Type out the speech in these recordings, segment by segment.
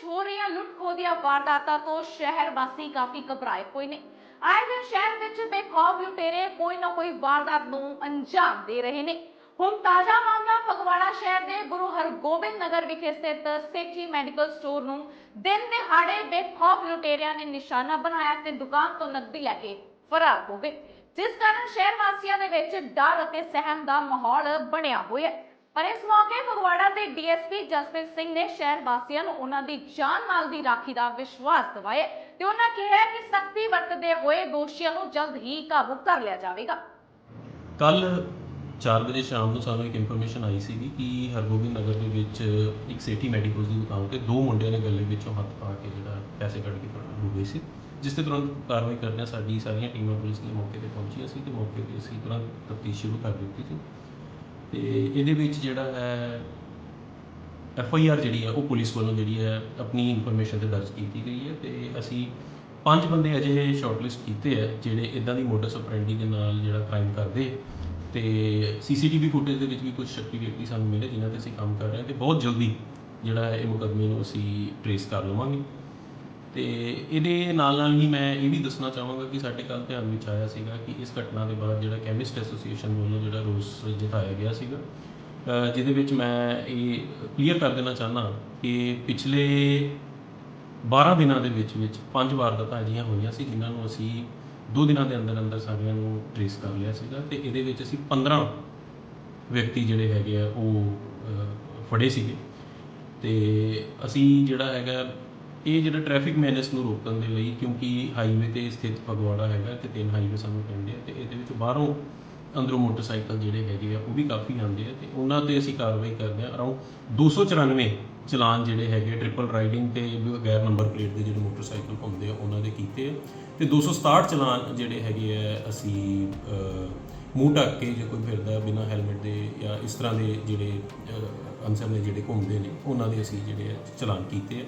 ਵਿੱਚ ਹੋ ਰਹੀਆਂ ਲੁੱਟ-ਖੋਹ ਦੀਆਂ ਵਾਰਦਾਤਾਂ ਤੋਂ ਸ਼ਹਿਰ ਵਾਸੀ ਕਾਫੀ ਘਬਰਾਏ ਹੋਏ ਨੇ। ਆਏ ਦਿਨ ਸ਼ਹਿਰ ਵਿੱਚ ਬੇਖੌਫ ਲੁਟੇਰੇ ਕੋਈ ਨਾ ਕੋਈ ਵਾਰਦਾਤ ਨੂੰ ਅੰਜਾਮ ਦੇ ਰਹੇ ਨੇ। ਹੁਣ ਤਾਜ਼ਾ ਮਾਮਲਾ ਫਗਵਾੜਾ ਸ਼ਹਿਰ ਦੇ ਗੁਰੂ ਹਰਗੋਬਿੰਦ ਨਗਰ ਵਿਖੇ ਸਥਿਤ ਸੇਠੀ ਮੈਡੀਕਲ ਸਟੋਰ ਨੂੰ ਦਿਨ ਦਿਹਾੜੇ ਬੇਖੌਫ ਲੁਟੇਰਿਆਂ ਨੇ ਨਿਸ਼ਾਨਾ ਬਣਾਇਆ ਤੇ ਦੁਕਾਨ ਤੋਂ ਨਕਦੀ ਲੈ ਕੇ ਫਰਾਰ ਹੋ ਗਏ, ਜਿਸ ਕਾਰਨ ਸ਼ਹਿਰ ਵਾਸੀਆਂ ਦੇ ਵਿੱਚ ਡਰ ਅਤੇ ਸਹਿਮ ਦਾ ਮਾਹੌਲ ਬਣਿਆ ਹੋਇਆ। ਹੈ ਪਰ ਇਸ ਮੌਕੇ ਫਗਵਾੜਾ ਦੇ ਡੀਐਸਪੀ ਜਸਪ੍ਰੀਤ ਸਿੰਘ ਨੇ ਸ਼ਹਿਰ ਵਾਸੀਆਂ ਨੂੰ ਉਹਨਾਂ ਦੀ ਜਾਨ ਮਾਲ ਦੀ ਰਾਖੀ ਦਾ ਵਿਸ਼ਵਾਸ ਦਿਵਾਇਆ ਤੇ ਉਹਨਾਂ ਕਿਹਾ ਕਿ ਸਖਤੀ ਵਰਤਦੇ ਹੋਏ ਦੋਸ਼ੀਆਂ ਨੂੰ ਜਲਦ ਹੀ ਕਾਬੂ ਕਰ ਲਿਆ ਜਾਵੇਗਾ। ਕੱਲ 4 ਵਜੇ ਸ਼ਾਮ ਨੂੰ ਸਾਨੂੰ ਇੱਕ ਇਨਫੋਰਮੇਸ਼ਨ ਆਈ ਸੀਗੀ ਕਿ ਹਰਗੋਬਿੰਦ ਨਗਰ ਦੇ ਵਿੱਚ ਇੱਕ ਸੇਠੀ ਮੈਡੀਕਲਸ ਦੀ ਦੁਕਾਨ ਤੇ ਦੋ ਮੁੰਡਿਆਂ ਨੇ ਗੱਲੇ ਵਿੱਚੋਂ ਹੱਥ ਪਾ ਕੇ ਜਿਹੜਾ ਪੈਸੇ ਕੱਢ ਕੇ ਫਰਾਰ ਹੋ ਗਏ ਸੀ, ਜਿਸ ਤੇ ਤੁਰੰਤ ਕਾਰਵਾਈ ਕਰਦਿਆਂ ਸਾਡੀ ਸਾਰੀਆਂ ਟੀਮਾਂ ਪੁਲਿਸ ਦੀਆਂ ਮੌਕੇ ਤੇ ਪਹੁੰਚੀਆਂ ਸੀ ਤੇ ਮੌਕੇ ਤੇ ਅਸੀਂ ਤੁਰੰਤ ਤਫਤੀਸ਼ ਸ਼ੁਰੂ ਕਰ ਦਿੱਤੀ ਸੀ। ਤੇ ਇਹਦੇ ਵਿੱਚ ਜਿਹੜਾ ਹੈ ਐਫ ਆਈ ਆਰ ਜਿਹੜੀ ਹੈ, ਉਹ ਪੁਲਿਸ ਵੱਲੋਂ ਜਿਹੜੀ ਹੈ, ਆਪਣੀ ਇਨਫੋਰਮੇਸ਼ਨ ਤੇ ਦਰਜ ਕੀਤੀ ਗਈ ਹੈ ਅਤੇ ਅਸੀਂ ਪੰਜ ਬੰਦੇ ਅਜੇ ਸ਼ਾਰਟਲਿਸਟ ਕੀਤੇ ਆ ਜਿਹੜੇ ਇੱਦਾਂ ਦੀ ਮੋਡਸ ਆਪਰੈਂਡੀ ਦੇ ਨਾਲ ਜਿਹੜਾ ਕ੍ਰਾਈਮ ਕਰਦੇ ਤੇ ਸੀਸੀਟੀਵੀ ਫੁਟੇਜ ਦੇ ਵਿੱਚ ਵੀ ਕੁਝ ਸ਼ੱਕੀ ਵਿਅਕਤੀ ਸਾਨੂੰ ਮਿਲੇ, ਜਿਨ੍ਹਾਂ ਤੇ ਅਸੀਂ ਕੰਮ ਕਰ ਰਹੇ ਹਾਂ ਤੇ ਬਹੁਤ ਜਲਦੀ ਜਿਹੜਾ ਹੈ ਇਹ ਮੁਕੱਦਮੇ ਨੂੰ ਅਸੀਂ ਟਰੇਸ ਕਰ ਲਵਾਂਗੇ। ਅਤੇ ਇਹਦੇ ਨਾਲ ਨਾਲ ਹੀ ਮੈਂ ਇਹ ਵੀ ਦੱਸਣਾ ਚਾਹਾਂਗਾ ਕਿ ਸਾਡੇ ਕੱਲ੍ਹ ਧਿਆਨ ਵਿੱਚ ਆਇਆ ਸੀਗਾ ਕਿ ਇਸ ਘਟਨਾ ਦੇ ਬਾਅਦ ਜਿਹੜਾ ਕੈਮਿਸਟ ਐਸੋਸੀਏਸ਼ਨ ਵੱਲੋਂ ਜਿਹੜਾ ਰੋਸ ਜਤਾਇਆ ਗਿਆ ਸੀਗਾ ਜਿਹਦੇ ਵਿੱਚ ਮੈਂ ਇਹ ਕਲੀਅਰ ਕਰ ਦੇਣਾ ਚਾਹੁੰਦਾ ਕਿ ਪਿਛਲੇ 12 ਦਿਨਾਂ ਦੇ ਵਿੱਚ ਵਿੱਚ ਪੰਜ ਵਾਰਦਾਤਾਂ ਅਜਿਹੀਆਂ ਹੋਈਆਂ ਸੀ, ਜਿਨ੍ਹਾਂ ਨੂੰ ਅਸੀਂ ਦੋ ਦਿਨਾਂ ਦੇ ਅੰਦਰ ਅੰਦਰ ਸਾਰਿਆਂ ਨੂੰ ਟ੍ਰੇਸ ਕਰ ਲਿਆ ਸੀਗਾ ਤੇ ਇਹਦੇ ਵਿੱਚ ਅਸੀਂ 15 ਵਿਅਕਤੀ ਜਿਹੜੇ ਹੈਗੇ ਆ ਉਹ ਫੜੇ ਸੀਗੇ। ਤੇ ਅਸੀਂ ਜਿਹੜਾ ਹੈਗਾ ਇਹ ਜਿਹੜਾ ਟ੍ਰੈਫਿਕ ਮੈਨੇਜ ਨੂੰ ਰੋਕਣ ਦੇ ਲਈ ਕਿਉਂਕਿ ਹਾਈਵੇ ਤੇ ਸਥਿਤ ਫਗਵਾੜਾ ਹੈਗਾ ਅਤੇ ਤਿੰਨ ਹਾਈਵੇ ਸਾਨੂੰ ਪੈਂਦੇ ਆ ਅਤੇ ਇਹਦੇ ਵਿੱਚ ਬਾਹਰੋਂ ਅੰਦਰੋਂ ਮੋਟਰਸਾਈਕਲ ਜਿਹੜੇ ਹੈਗੇ ਆ ਉਹ ਵੀ ਕਾਫੀ ਆਉਂਦੇ ਆ ਅਤੇ ਉਹਨਾਂ ਤੇ ਅਸੀਂ ਕਾਰਵਾਈ ਕਰਦੇ ਹਾਂ ਅਰਾਊਂਡ 294 ਚਲਾਨ ਜਿਹੜੇ ਹੈਗੇ ਟ੍ਰਿਪਲ ਰਾਈਡਿੰਗ ਤੇ ਗੈਰ ਨੰਬਰ ਪਲੇਟ ਦੇ ਜਿਹੜੇ ਮੋਟਰਸਾਈਕਲ ਘੁੰਮਦੇ ਆ, ਉਹਨਾਂ ਦੇ ਕੀਤੇ ਆ। ਤੇ 267 ਚਲਾਨ ਜਿਹੜੇ ਹੈਗੇ ਆ, ਅਸੀਂ ਮੂੰਹ ਢੱਕ ਕੇ ਜੇ ਕੋਈ ਫਿਰਦਾ ਬਿਨਾ ਹੈਲਮਟ ਦੇ ਜਾਂ ਇਸ ਤਰ੍ਹਾਂ ਦੇ ਜਿਹੜੇ ਅਨਸਰ ਨੇ ਜਿਹੜੇ ਘੁੰਮਦੇ ਨੇ, ਉਹਨਾਂ ਦੇ ਅਸੀਂ ਜਿਹੜੇ ਆ ਚਲਾਨ ਕੀਤੇ ਆ।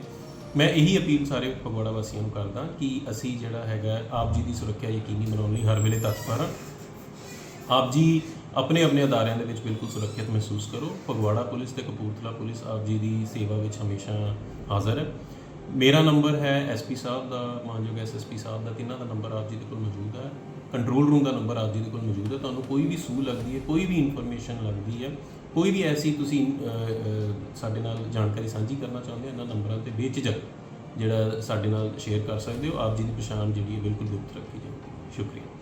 ਮੈਂ ਇਹੀ ਅਪੀਲ ਸਾਰੇ ਫਗਵਾੜਾ ਵਾਸੀਆਂ ਨੂੰ ਕਰਦਾ ਕਿ ਅਸੀਂ ਜਿਹੜਾ ਹੈਗਾ, ਆਪ ਜੀ ਦੀ ਸੁਰੱਖਿਆ ਯਕੀਨੀ ਬਣਾਉਣ ਲਈ ਹਰ ਵੇਲੇ ਤਤਪਰ ਹਾਂ। ਆਪ ਜੀ ਆਪਣੇ ਆਪਣੇ ਅਦਾਰਿਆਂ ਦੇ ਵਿੱਚ ਬਿਲਕੁਲ ਸੁਰੱਖਿਅਤ ਮਹਿਸੂਸ ਕਰੋ। ਫਗਵਾੜਾ ਪੁਲਿਸ ਤੇ ਕਪੂਰਥਲਾ ਪੁਲਿਸ ਆਪ ਜੀ ਦੀ ਸੇਵਾ ਵਿੱਚ ਹਮੇਸ਼ਾ ਹਾਜ਼ਰ ਹੈ। ਮੇਰਾ ਨੰਬਰ ਹੈ ਐਸਪੀ ਸਾਹਿਬ ਦਾ, ਮਾਨਯੋਗ ਐਸਐਸਪੀ ਸਾਹਿਬ ਦਾ, ਤਿੰਨਾਂ ਦਾ ਨੰਬਰ ਆਪ ਜੀ ਦੇ ਕੋਲ ਮੌਜੂਦ ਹੈ। ਕੰਟਰੋਲ ਰੂਮ ਦਾ ਨੰਬਰ ਆਪ ਜੀ ਦੇ ਕੋਲ ਮੌਜੂਦ ਹੈ। ਤੁਹਾਨੂੰ ਕੋਈ ਵੀ ਸੂਹ ਲੱਗਦੀ ਹੈ, ਕੋਈ ਵੀ ਇਨਫੋਰਮੇਸ਼ਨ ਲੱਗਦੀ ਹੈ, ਕੋਈ ਵੀ ਐਸੀ ਤੁਸੀਂ ਸਾਡੇ ਨਾਲ ਜਾਣਕਾਰੀ ਸਾਂਝੀ ਕਰਨਾ ਚਾਹੁੰਦੇ ਹੋ, ਇਹਨਾਂ ਨੰਬਰਾਂ ਤੇ ਬੇਝਿਜਕ ਜਿਹੜਾ ਸਾਡੇ ਨਾਲ ਸ਼ੇਅਰ ਕਰ ਸਕਦੇ ਹੋ, ਆਪ ਜੀ ਦੀ ਪਛਾਣ ਜਿਹੜੀ ਹੈ ਬਿਲਕੁਲ ਗੁਪਤ ਰੱਖੀ ਜਾਊਗੀ। ਸ਼ੁਕਰੀਆ।